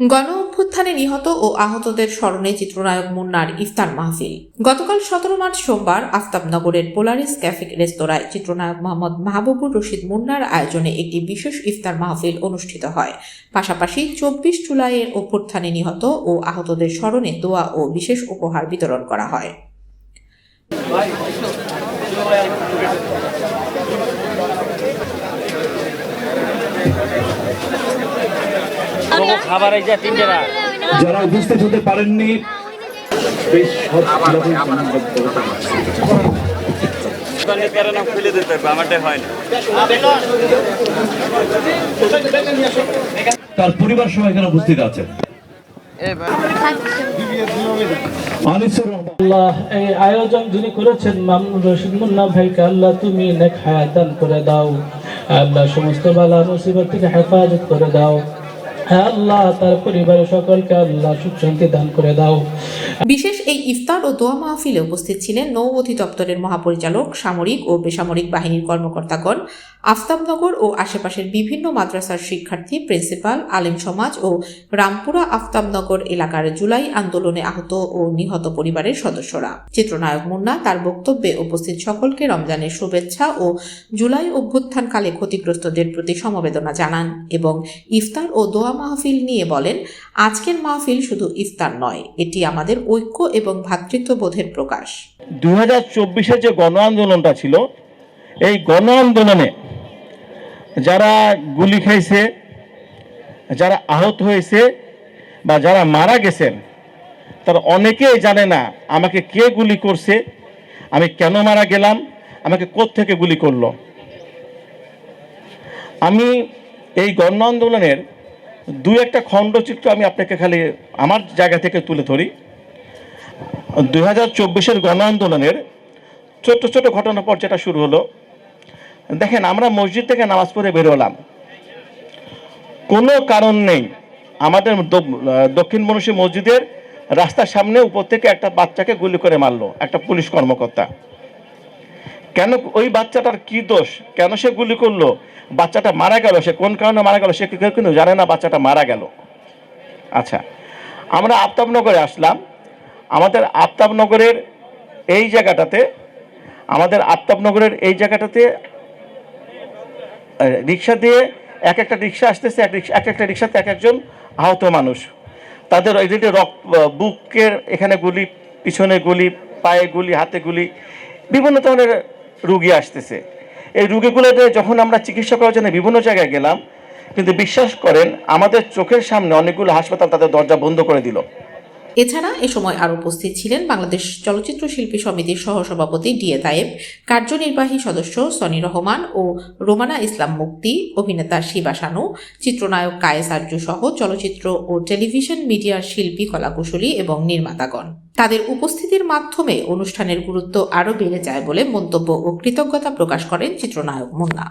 গণ অভ্যুত্থানে নিহত ও আহতদের স্মরণে চিত্রনায়ক মুন্নার ইফতার মাহফিল। গতকাল সতেরো মার্চ সোমবার আফতাবনগরের পোলারিস ক্যাফে রেস্তোরাঁয় চিত্রনায়ক মোহাম্মদ মাহবুবুর রশিদ মুন্নার আয়োজনে একটি বিশেষ ইফতার মাহফিল অনুষ্ঠিত হয়। পাশাপাশি চব্বিশ জুলাইয়ের অভ্যুত্থানে নিহত ও আহতদের স্মরণে দোয়া ও বিশেষ উপহার বিতরণ করা হয়। খাবার এই যে তিনটে রাত। যারা উপস্থিত হতে পারেননি বেশ খুলে দিতে হবে আমারটা হয় না তার পরিবার সহ এখানে উপস্থিত আছেন। আনিসুর রহমান। আল্লাহ এই আয়োজন যিনি করেছেন মামুন রশিদ মুন্না ভাইকে আল্লাহ তুমি নেক হায়াত দান করে দাও। আল্লাহ সমস্ত বালা মুসিবত থেকে হেফাজত করে দাও। হ্যাঁ আল্লাহ, তার পরিবারের সকলকে আল্লাহ সুখ শান্তি দান করে দাও। বিশেষ এই ইফতার ও দোয়া মাহফিলে উপস্থিত ছিলেন নৌ অধিদপ্তরের মহাপরিচালক, সামরিক ও বেসামরিক বাহিনীর কর্মকর্তাগণ। আফতাবনগর ও আশেপাশের বিভিন্ন মাদ্রাসার শিক্ষার্থী, প্রিন্সিপাল, আলেম সমাজ ও রামপুরা আফতাবনগর এলাকার জুলাই আন্দোলনে আহত ও নিহত পরিবারের সদস্যরা। চিত্রনায়ক মুন্না তার বক্তব্যে উপস্থিত সকলকে রমজানের শুভেচ্ছা ও জুলাই অভ্যুত্থানকালে ক্ষতিগ্রস্তদের প্রতি সমবেদনা জানান এবং ইফতার ও দোয়া মাহফিল নিয়ে বলেন, আজকের মাহফিল শুধু ইফতার নয়, এটি আমাদের ঐক্য এবং ভ্রাতৃত্ববোধের প্রকাশ। দু হাজার চব্বিশে যে গণ আন্দোলনটা ছিল, এই গণ আন্দোলনে যারা গুলি খাইছে, যারা আহত হয়েছে বা যারা মারা গেছেন, তারা অনেকেই জানে না আমাকে কে গুলি করছে, আমি কেন মারা গেলাম, আমাকে থেকে গুলি করল। আমি এই গণ আন্দোলনের দু একটা খণ্ডচিত্র আমি আপনাকে খালি আমার জায়গা থেকে তুলে ধরি। দুই হাজার চব্বিশের গণ আন্দোলনের ছোট্ট ছোট ঘটনার পর যেটা শুরু হলো দেখেন, আমরা মসজিদ থেকে নামাজ পড়ে বেরোলাম কোনো কারণ নেই। আমাদের দক্ষিণ মনুষী মসজিদের রাস্তার সামনে উপর থেকে একটা বাচ্চাকে গুলি করে মারলো, একটা পুলিশ কর্মকর্তা। কেন ওই বাচ্চাটার কি দোষ? কেন সে গুলি করল? বাচ্চাটা মারা গেল, সে কোন কারণে মারা গেল সে কেউ কিন্তু জানে না, বাচ্চাটা মারা গেল। আচ্ছা আমরা আফতাবনগরে আসলাম। আমাদের আফতাবনগরের এই জায়গাটাতে, আমাদের আফতাবনগরের এই জায়গাটাতে রিক্সা দিয়ে এক একটা রিক্সা আসতেছে, এক একটা রিক্সাতে এক একজন আহত মানুষ। তাদের যে রক বুকের এখানে গুলি, পিছনে গুলি, পায়ে গুলি, হাতে গুলি, বিভিন্ন ধরনের রুগী আসতেছে। এই রুগীগুলোতে যখন আমরা চিকিৎসা করার জন্য বিভিন্ন জায়গায় গেলাম, কিন্তু বিশ্বাস করেন, আমাদের চোখের সামনে অনেকগুলো হাসপাতাল তাদের দরজা বন্ধ করে দিল। এছাড়া এ সময় আরও উপস্থিত ছিলেন বাংলাদেশ চলচ্চিত্র শিল্পী সমিতির সহসভাপতি ডিএ তায়েব, কার্যনির্বাহী সদস্য সনি রহমান ও রোমানা ইসলাম মুক্তি, অভিনেতা শিবা শানু চিত্রনায়ক কায়েস আরজু সহ চলচ্চিত্র ও টেলিভিশন মিডিয়ার শিল্পী কলাকুশলী এবং নির্মাতাগণ। তাদের উপস্থিতির মাধ্যমে অনুষ্ঠানের গুরুত্ব আরও বেড়ে যায় বলে মন্তব্য ও কৃতজ্ঞতা প্রকাশ করেন চিত্রনায়ক মুন্না।